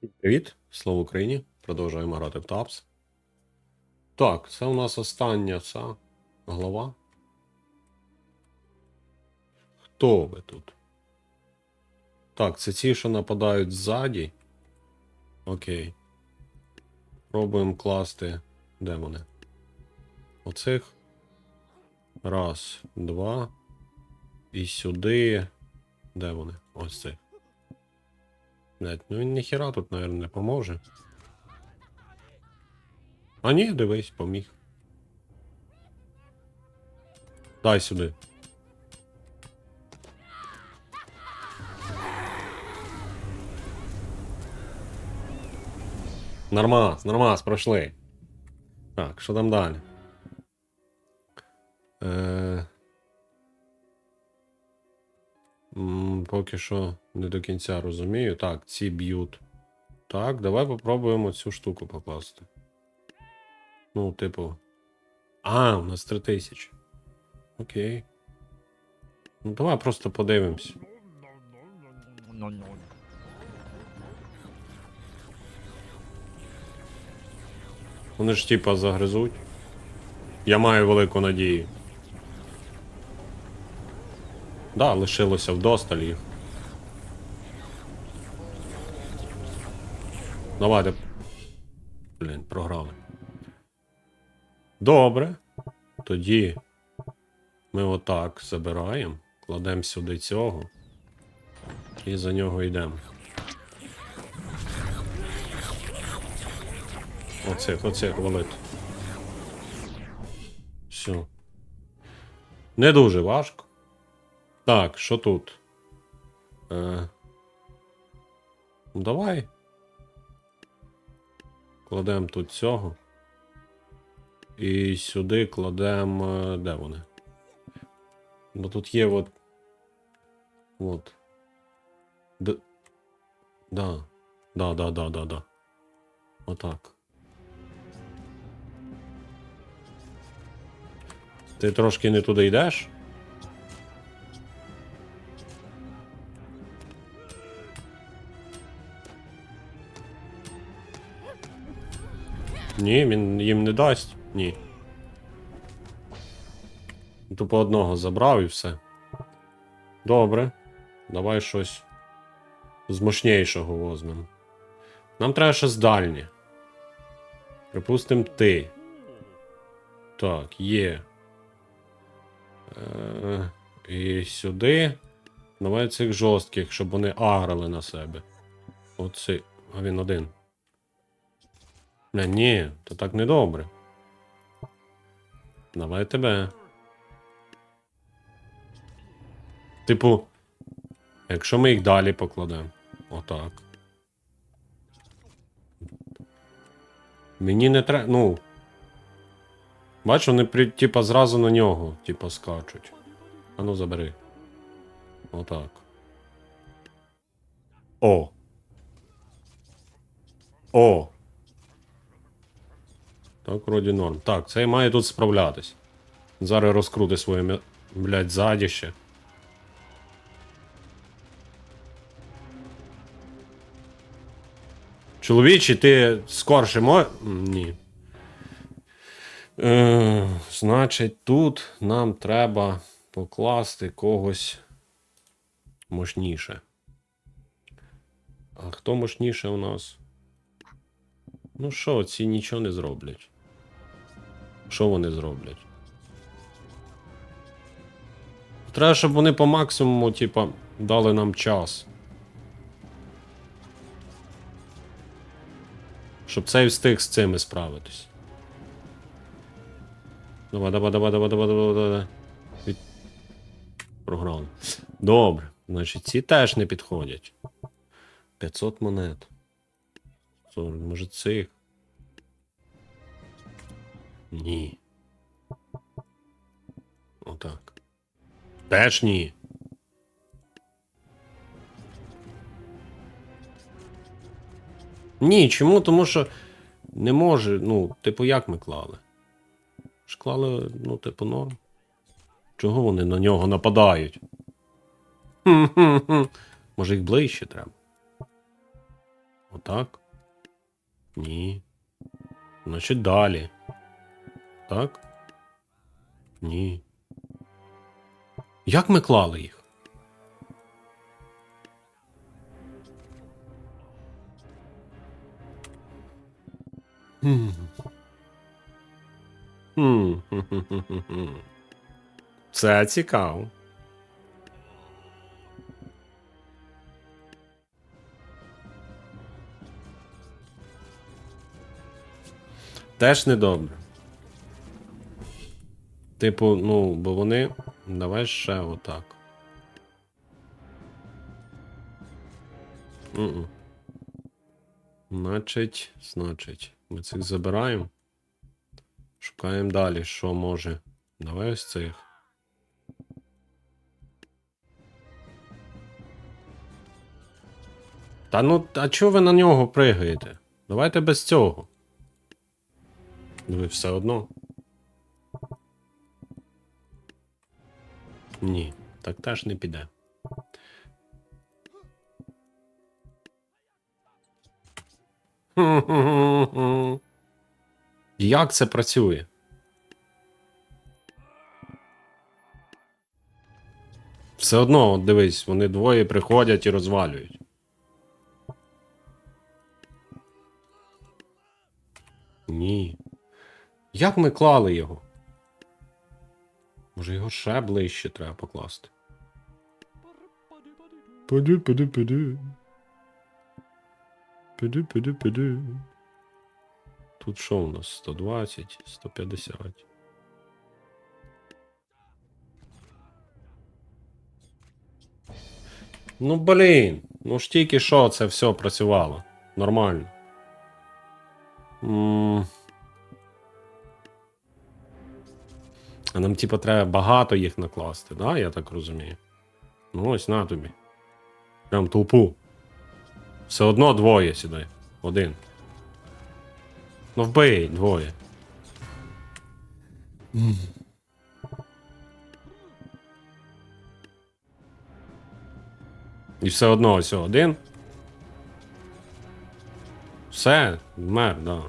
Привіт, слава Україні! Продовжуємо грати в ТАПС. Так, це у нас остання ця глава. Хто ви тут? Так, це ті, що нападають ззаді. Окей. Пробуємо класти. Де вони? Оцих. Раз, два. І сюди. Де вони? Ось цих. Блять, ну він ніхіра тут, наверное, не поможе. А ні, дивись, поміг. Дай сюди. Нормас, нормас, пройшли. Так, що там далі? Е... Поки що не до кінця розумію. Так, ці б'ють. Так, давай попробуємо цю штуку покласти. Ну, типу. А, у нас 3000. Окей. Ну, давай просто подивимось. Вони ж типа загризуть. Я маю велику надію. Да, лишилося вдосталь їх. Давайте. Блін, програли. Добре. Тоді ми отак забираємо, кладемо сюди цього. І за нього йдемо. Оцих, оцих валити. Все. Не дуже важко. Так, що тут? Е... Ну, давай. Кладемо тут цього. І сюди кладемо. Де вони? Бо тут є от. От. Д... Да. Да, да, да, да, да. Отак. Ти трошки не туди йдеш? Ні, він їм не дасть. Ні. Тупо одного забрав і все. Добре. Давай щось з мощнішого возьмемо. Нам треба щось дальнє. Припустим, ти. Так, є. Е, і сюди. Давай цих жорстких, щоб вони аграли на себе. Оцей. А він один. Бля, ні, то так не добре. Давай тебе. Типу, якщо ми їх далі покладемо. Отак. Мені не треба. Ну. Бачу, вони при, типа зразу на нього, типа, скачуть. А ну забери. Отак. О. О. Так, вроді норм. Так, цей має тут справлятись. Зараз розкрути своє, блядь, задіще. Чоловічі, ти скорше мо. Ні. Е, значить, тут нам треба покласти когось мощніше. А хто мощніше у нас? Ну що, ці нічого не зроблять. Що вони зроблять? Треба, щоб вони по максимуму, типа, дали нам час. Щоб цей встиг з цими справитись. Давай, давай, давай, давай, давай, давай, давай. Від... Програв. Добре. Значить, ці теж не підходять. 500 монет. 40, може цих? Ні. Отак. Теж ні. Ні, чому? Тому що не може, ну, типу, як ми клали? Ж клали, ну, типу, норм. Чого вони на нього нападають? Може їх ближче треба? Отак? Ні. Значить далі. Так? Ні. Як ми клали їх? Це цікаво. Теж недобре. Типу, ну, бо вони. Давай ще отак. М-м. Значить, значить, ми цих забираємо. Шукаємо далі, що може. Давай ось цих. Та ну, а чого ви на нього пригаєте? Давайте без цього. Ви все одно. Ні, так теж не піде. Як це працює? Все одно, от дивись, вони двоє приходять і розвалюють. Ні. Як ми клали його? Може його ще ближче треба покласти. Піди, піди, піди. Піди, піди, піди. Тут що у нас? 120, 150. Ну блін, ну ж тільки що це все працювало. Нормально. М. А нам, типа, треба багато їх накласти, да? Я так розумію. Ну, ось на тобі. Прям толпу. Все одно двоє сюди. Один. Ну вбий двоє. І все одно ось один. Все, вмер, да.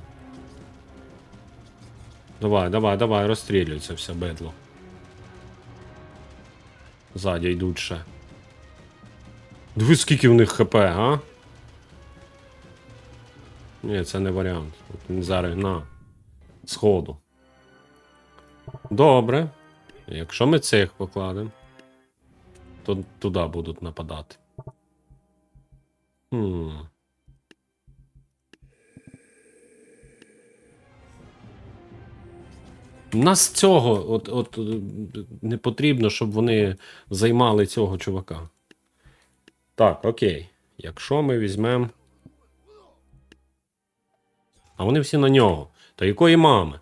Давай, давай, давай, розстрілюється все бедло. Ззаді йдуть ще. Диви, скільки в них хп, а? Ні, це не варіант. Зараз на. Сходу. Добре. Якщо ми цих покладемо, то туди будуть нападати. Хм. Нас цього от, от е, не потрібно, щоб вони займали цього чувака. Так, окей. Якщо ми візьмемо. А вони всі на нього. То якої мами?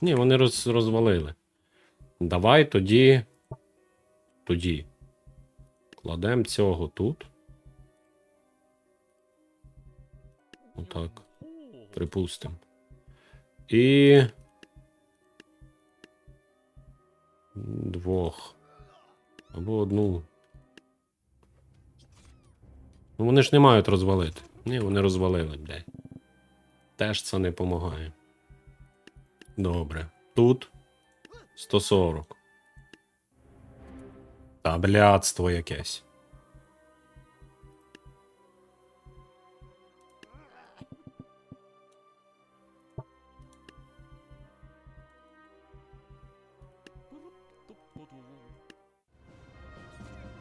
Ні, вони роз, розвалили. Давай тоді. Тоді. Кладемо цього тут. Отак. Припустимо. І. Двох. Або одну. Ну вони ж не мають розвалити. Ні, вони розвалили, блядь. Теж це не допомагає. Добре. Тут 140. Та блядство якесь.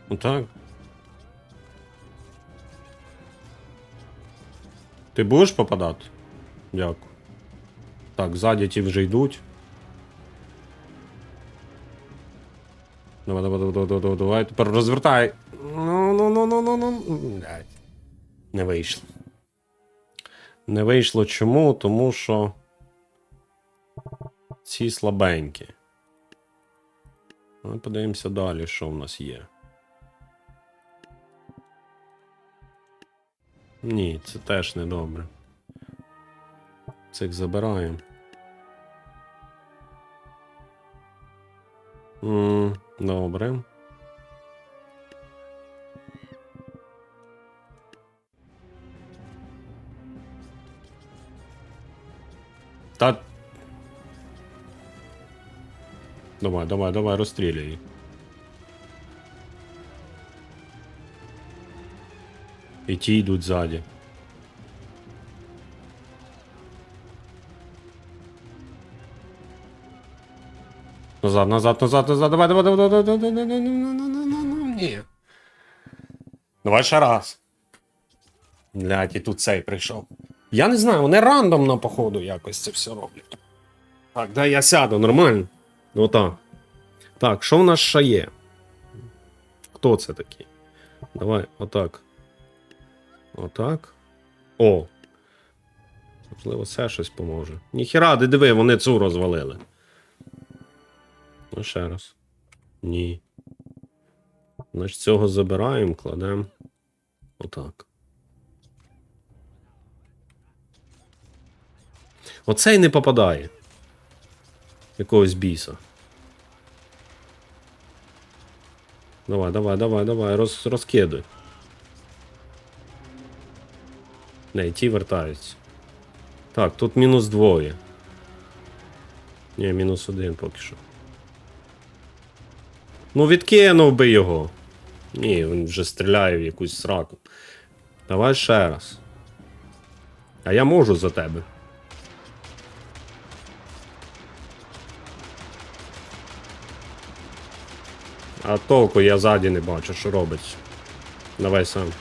Ну так. Ти будеш попадати? Дякую. Так, ззаді ті вже йдуть. Давай, давай, давай, давай, давай, давай. Тепер розвертай. Ну, ну, ну, ну, ну, ну. Не вийшло. Не вийшло чому? Тому що. Ці слабенькі. Ну, подивимося далі, що в нас є. Ні, це теж не добре. Цих забираємо. М, Добре. Та. Давай, давай, давай, розстрілюй. І ті йдуть ззаді. Назад, назад, назад, назад, давай, давай, давай, давай, давай, давай, давай, ні. Давай ще раз. Блять, і тут цей прийшов. Я не знаю, вони рандомно, походу, якось це все роблять. Так, дай я сяду, нормально. Ну так. Так, що в нас ще є? Хто це такий? Давай, отак. Отак. О. Можливо, це щось поможе. Ніхіра, ти диви, вони цю розвалили. Ну, ще раз. Ні. Значить, цього забираємо, кладемо. Отак. Оцей не попадає. Якогось біса. Давай, давай, давай, давай, роз, розкидуй. Не, ті вертаються. Так, тут мінус двоє. Ні, мінус один поки що. Ну, відкинув би його. Ні, він вже стріляє в якусь сраку. Давай ще раз. А я можу за тебе. А толку я ззаді не бачу, що робить. Давай сам.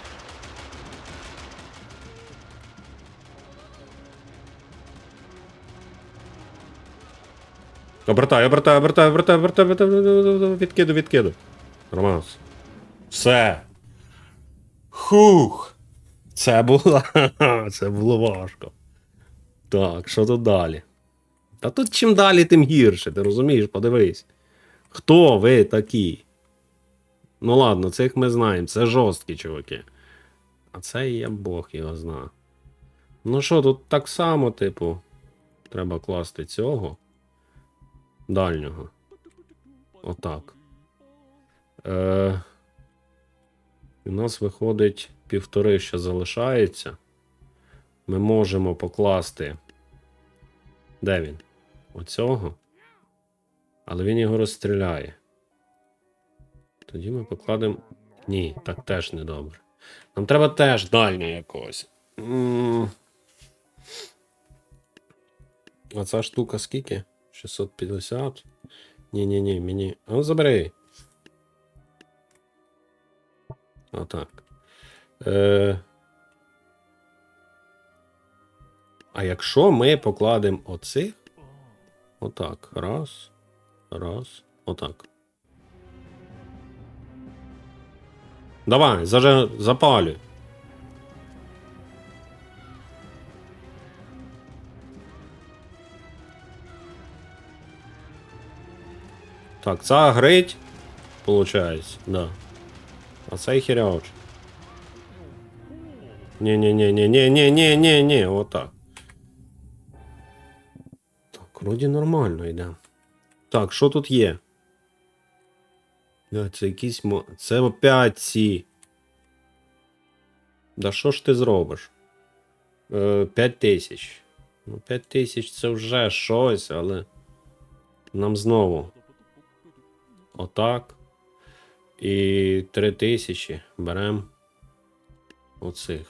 Обертай, обертай, обертай, обертай, обертай, обертай, відкиду, відкиду. Нормас. Все. Хух. Це було. Це було важко. Так, що тут далі? Та тут чим далі, тим гірше, ти розумієш, подивись. Хто ви такі? Ну ладно, цих ми знаємо, це жорсткі чуваки. А це я Бог його зна. Ну що, тут так само, типу, треба класти цього дальнього. Отак. Е, у нас виходить півтори ще залишається. Ми можемо покласти. Де він? Оцього. Але він його розстріляє. Тоді ми покладемо. Ні, так теж не добре. Нам треба теж дальнього якогось. А ця штука скільки? 650. Ні-ні-ні, мені. А ну забери. Отак. Е... А якщо ми покладемо оцих. Отак. Раз. Раз. Отак. Давай, заже... запалюй. Так, ця грить, получається, да. А цей херяч. Не-не-не-не-не-не-не-не-не, отак. Так, вроді нормально йде. Так, що тут є? Да, це якісь мо... Це опять ці. Да що ж ти зробиш? Е, 5 тисяч. Ну, 5 тисяч це вже щось, але. Нам знову. Отак. І 3 тисячі беремо оцих.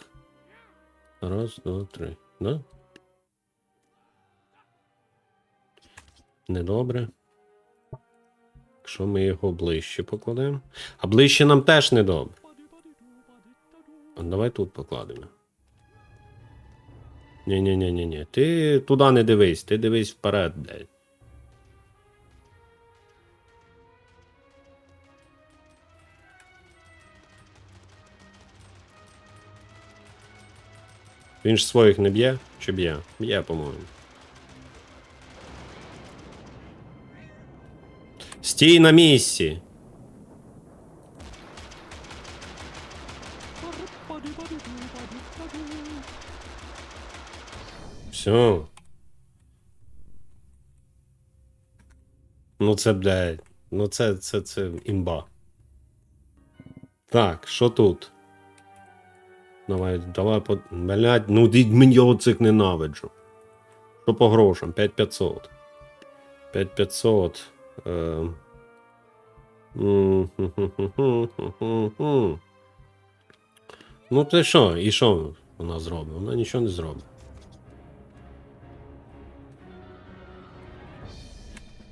Раз, два, три. Да? Недобре. Якщо ми його ближче покладемо. А ближче нам теж недобре. Давай тут покладемо. Ні-ні-ні-ні-ні. Ти туди не дивись, ти дивись вперед, Він ж своїх не б'є? Чи б'є? Б'є, по-моєму. Стій на місці. Все. Ну це, блядь. Ну це, це, це імба. Так, що тут? Давай, давай по. Блять, ну мені його цих ненавиджу. Що по грошам? 5500. 5500. Е... Ну, ти що? І що вона зробить? Вона нічого не зробить.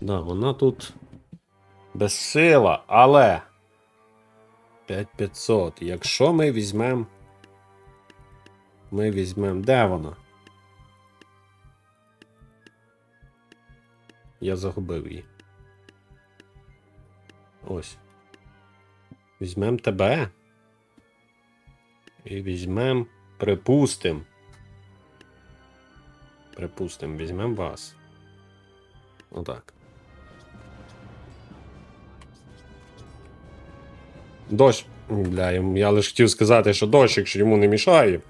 Да, вона тут безсила, але 5500. Якщо ми візьмемо. Ми візьмемо. Де вона? Я загубив її. Ось. Візьмемо тебе. І візьмемо. Припустим. Припустим, візьмемо вас. Отак. Дощ. Бля, я лише хотів сказати, що дощик що йому не мішає.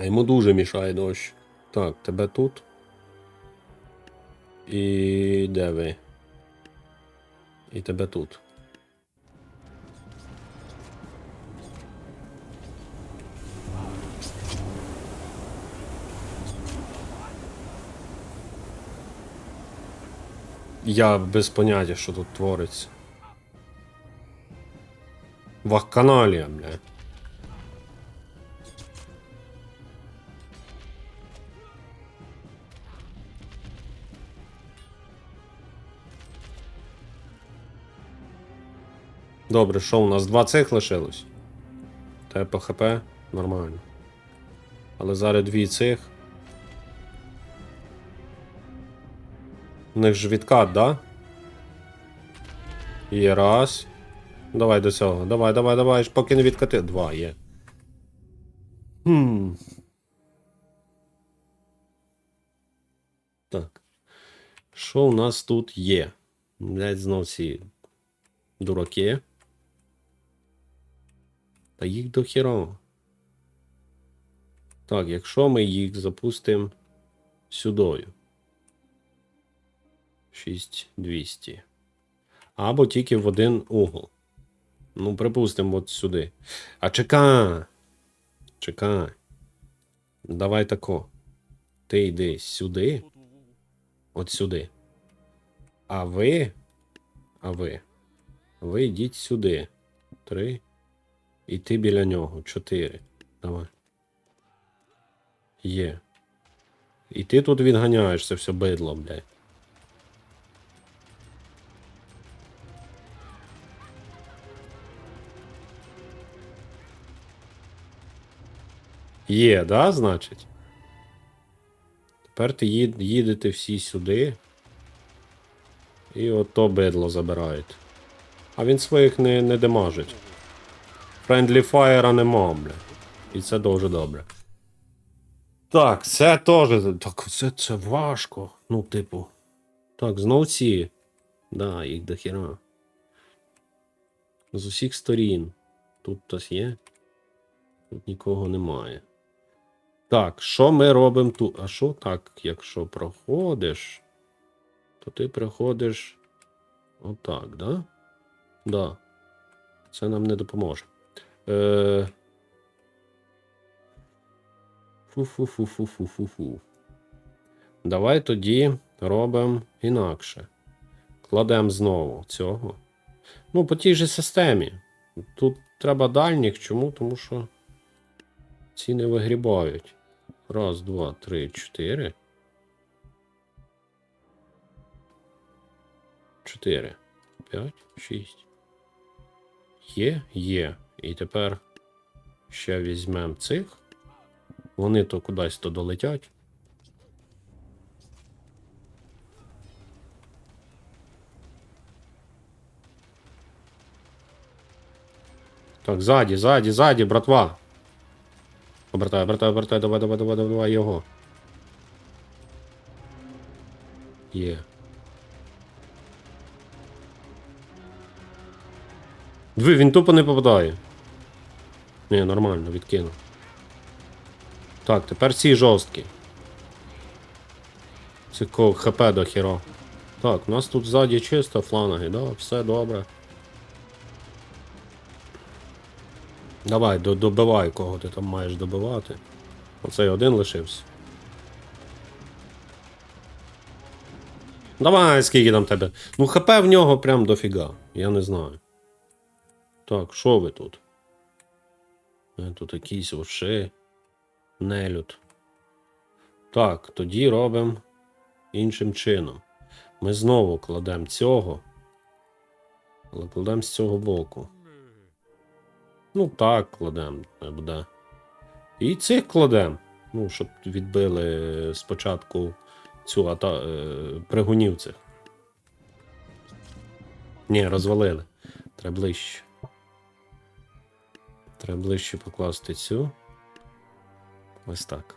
А йому дуже мішає дощ. Так, тебе тут. І де ви? І тебе тут. Я без поняття, що тут твориться. Вахканалія, бля. Добре, що у нас? Два цих лишилось? Те по ХП нормально. Але зараз дві цих. У них ж відкат, да? Є раз. Давай до цього. Давай, давай, давай, поки не відкати. Два є. Хм. Так. Що у нас тут є? Блять, знов ці дураки. Та їх до хіра. Так, якщо ми їх запустимо сюдою. 6200. Або тільки в один угол. Ну, припустимо, от сюди. А чекай. Чекай. Давай тако. Ти йди сюди. От сюди. А ви. А ви. Ви йдіть сюди. Три. І ти біля нього. Чотири. Давай. Є. І ти тут відганяєш це все бидло, блядь. Є, да, значить? Тепер ти їд, їдете всі сюди. І ото бидло забирають. А він своїх не, не демажить. Friendly Fire нема, бля. І це дуже добре. Так, це теж. Так, це, це важко. Ну, типу. Так, знов ці. Да, їх до хіра. З усіх сторін. Тут хтось є. Тут нікого немає. Так, що ми робимо тут? А що так, якщо проходиш, то ти приходиш отак, да? Да. Це нам не допоможе. Е... Фу-фу-фу-фу-фу-фу-фу. Давай тоді робимо інакше. Кладемо знову цього. Ну, по тій же системі. Тут треба дальніх. Чому? Тому що ці не вигрібають. Раз, два, три, чотири. Чотири. П'ять, шість. Є, є. І тепер ще візьмемо цих. Вони то кудись то долетять. Так, ззаді, ззаді, ззаді, братва. Обертай, обертай, обертай, давай, давай, давай, давай, давай його. Є. Диви, він тупо не попадає. Ні, нормально, відкинув. Так, тепер ці жорсткі. Це хп до хіро. Так, у нас тут ззаді чисто фланги, да, все добре. Давай, до, добивай, кого ти там маєш добивати. Оцей один лишився. Давай, скільки там тебе. Ну, ХП в нього прям дофіга. Я не знаю. Так, що ви тут? Тут якісь уши. Нелюд. Так, тоді робимо іншим чином. Ми знову кладемо цього. Але кладемо з цього боку. Ну так, кладемо, не буде. І цих кладемо. Ну, щоб відбили спочатку цю ата... е, пригунів цих. Ні, розвалили. Треба ближче. Треба ближче покласти цю. Ось так.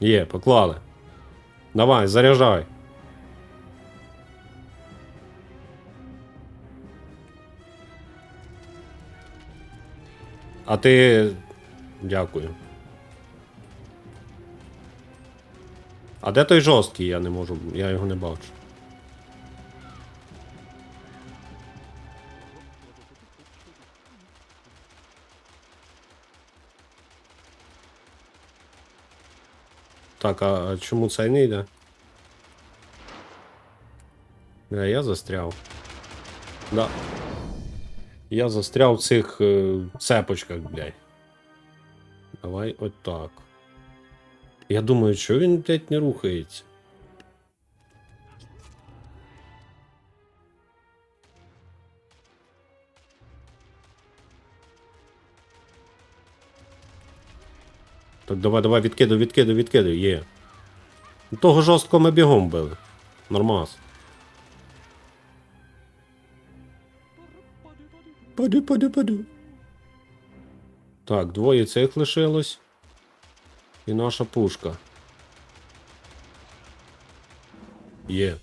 Є, поклали. Давай, заряджай. А ти. Дякую. А де той жорсткий? Я не можу. Я його не бачу. Так, а, а цей не йде? Бля, я застряв. Да. Я застряв в цих е, цепочках, блядь. Давай от так. Я думаю, що він, блядь, не рухається. Так, давай, давай, відкидай, відкидай, відкидай, є. Ну, Того жорстко ми бігом били. Нормас. Паду, паду, паду. Так, двоє цих лишилось. І наша пушка. Є.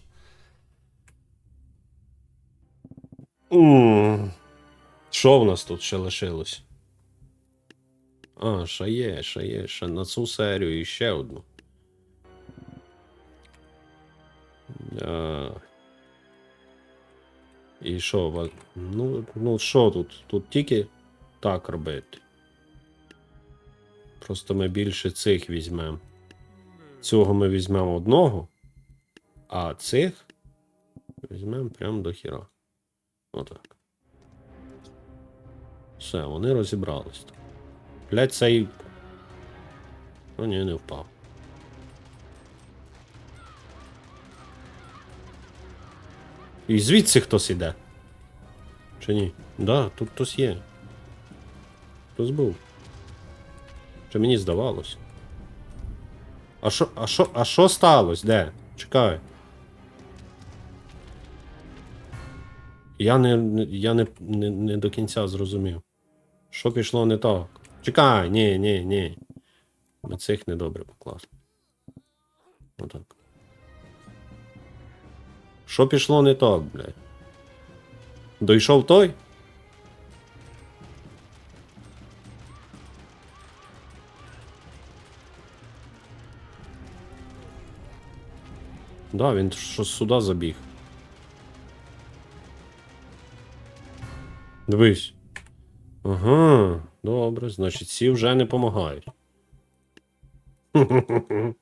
Що в нас тут ще лишилось? А, ще є, ще є, ще на цю серію і ще одну. А... І що, ну, ну що тут? Тут тільки так робити. Просто ми більше цих візьмемо. Цього ми візьмемо одного, а цих візьмемо прямо до хіра. Отак. Все, вони розібрались. Блять, цей. О, ні, не впав. І звідси хтось іде. Чи ні? Да, тут хтось є. Хтось був. Чи мені здавалось? А що, а що, а що сталося? Де? Чекай. Я не, я не, не, не до кінця зрозумів. Що пішло не так? Чекай, ні, ні, ні. Ми цих недобре поклали. Отак. Що пішло не так, блядь? Дойшов той? Да, він щось сюди забіг. Дивись. Ага, добре, значить, ці вже не допомагають.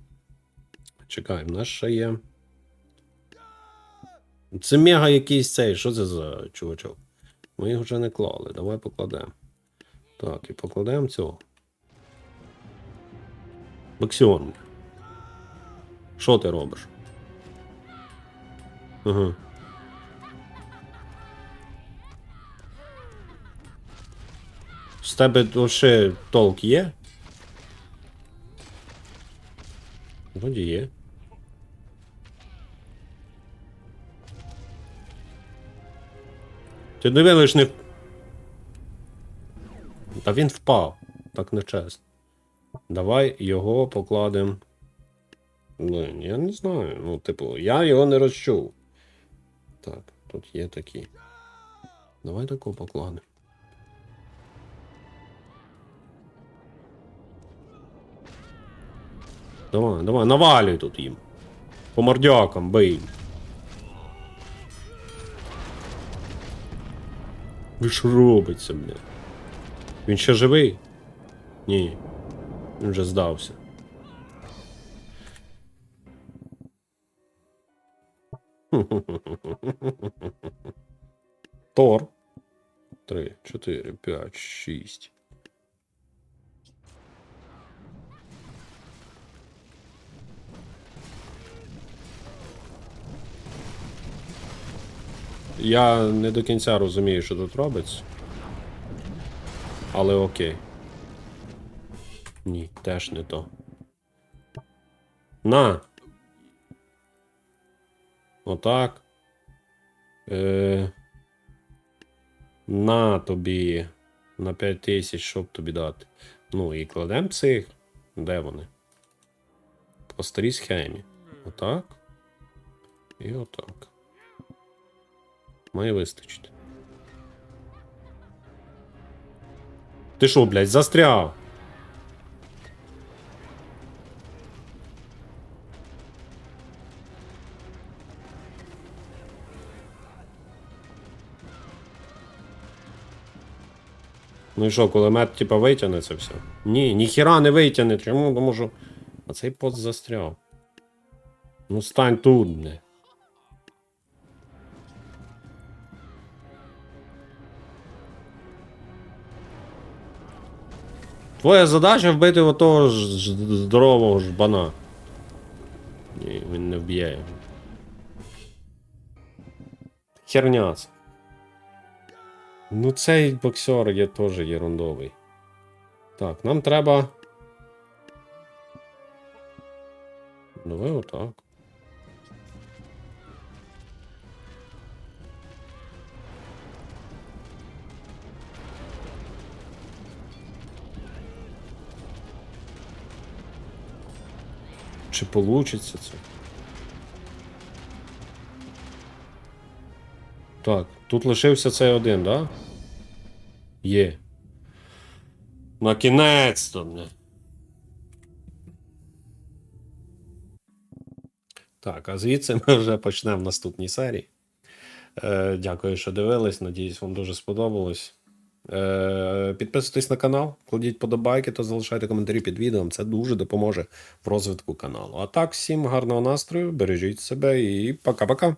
Чекай, в нас ще є. Це мега якийсь цей. Що це за чувачок? Ми їх вже не клали. Давай покладемо. Так, і покладемо цього. Баксіон. Що ти робиш? Ага. З тебе лише толк є? Вроді є. Ти диви лиш не. Та він впав. Так нечесно. Давай його покладемо. Ну, я не знаю. Ну, типу, я його не розчув. Так, тут є такі. Давай таку покладемо. Давай, давай, навалюй тут їм. По мордякам бий. Ви що робиться, бля? Він ще живий? Ні. Він вже здався. Тор. Три, чотири, п'ять, шість. Я не до кінця розумію, що тут робиться. Але окей. Ні, теж не то. На. Отак. Е... На тобі. На 5 тисяч, щоб тобі дати. Ну і кладемо цих. Де вони? По старій схемі. Отак. І отак. Має вистачити. Ти що, блядь, застряв? Ну і що, кулемет, типа, витягне все? Ні, ніхіра не витягне. Чому? Тому що. А цей пост застряв. Ну стань тут, не. Твоя задача вбити отого ж здорового жбана. Ні, він не вб'є його. Херня. Ну, цей боксер є теж ерундовий. Так, нам треба. Давай отак. Чи получиться це? Так, тут лишився цей один, да? Є. На кінець-то, бля. Так, а звідси ми вже почнемо в наступній серії. Е, дякую, що дивились. Надіюсь, вам дуже сподобалось. Е, підписуйтесь на канал, кладіть подобайки та залишайте коментарі під відео. Це дуже допоможе в розвитку каналу. А так, всім гарного настрою, бережіть себе і пока-пока.